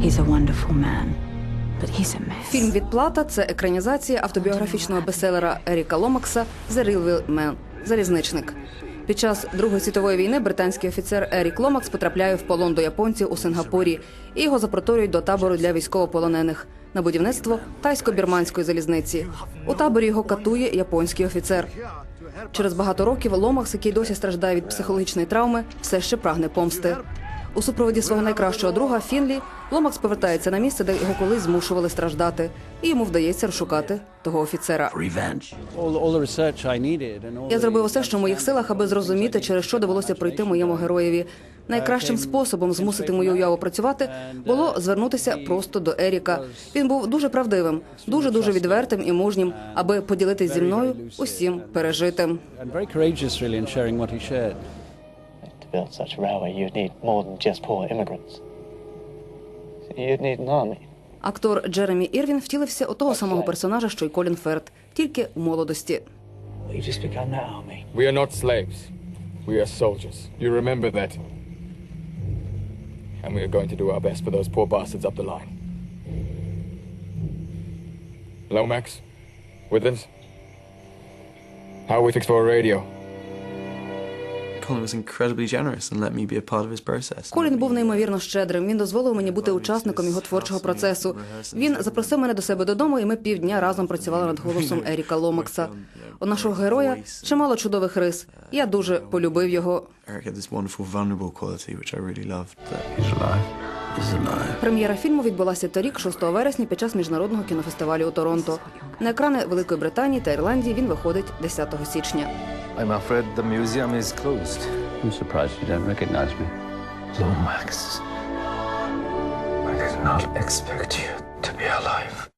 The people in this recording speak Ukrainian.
He's a wonderful man, but he's a mess. Фільм Відплата це екранізація автобіографічного бестселера Еріка Ломакса «The Real Man» залізничник. Під час Другої світової війни британський офіцер Ерік Ломакс потрапляє в полон до японців у Сингапурі і його запроторюють до табору для військовополонених на будівництво тайсько-бірманської залізниці. У таборі його катує японський офіцер. Через багато років Ломакс, який досі страждає від психологічної травми, все ще прагне помсти. У супроводі свого найкращого друга Фінлі Ломакс повертається на місце, де його колись змушували страждати, і йому вдається розшукати того офіцера. Я зробив усе, що в моїх силах, аби зрозуміти, через що довелося пройти моєму героєві. Найкращим способом змусити мою уяву працювати було звернутися просто до Еріка. Він був дуже правдивим, дуже дуже відвертим і мужнім, аби поділитись зі мною усім пережитим. build such a railway, you'd need more than just poor immigrants. You'd need an army. Актор Джеремі Ірвін втілився у того самого персонажа, що й Колін Ферт, тільки у молодості. You just become that army. We are not slaves. We are soldiers. You remember that. And we are going to do our best for those poor bastards up the line. Lomax? With us? How are we fixed for a radio? Колін був неймовірно щедрим. Він дозволив мені бути учасником його творчого процесу. Він запросив мене до себе додому, і ми півдня разом працювали над голосом Еріка Ломакса. У нашого героя чимало чудових рис. Я дуже полюбив його. Eric had this wonderful, vulnerable quality, which I really loved. That He's alive. Прем'єра фільму відбулася торік, 6 вересня, під час міжнародного кінофестивалю у Торонто. На екрани Великої Британії та Ірландії він виходить 10 січня. I'm afraid the museum is closed. I'm surprised you don't recognize me. Lomax. I did not expect you to be alive.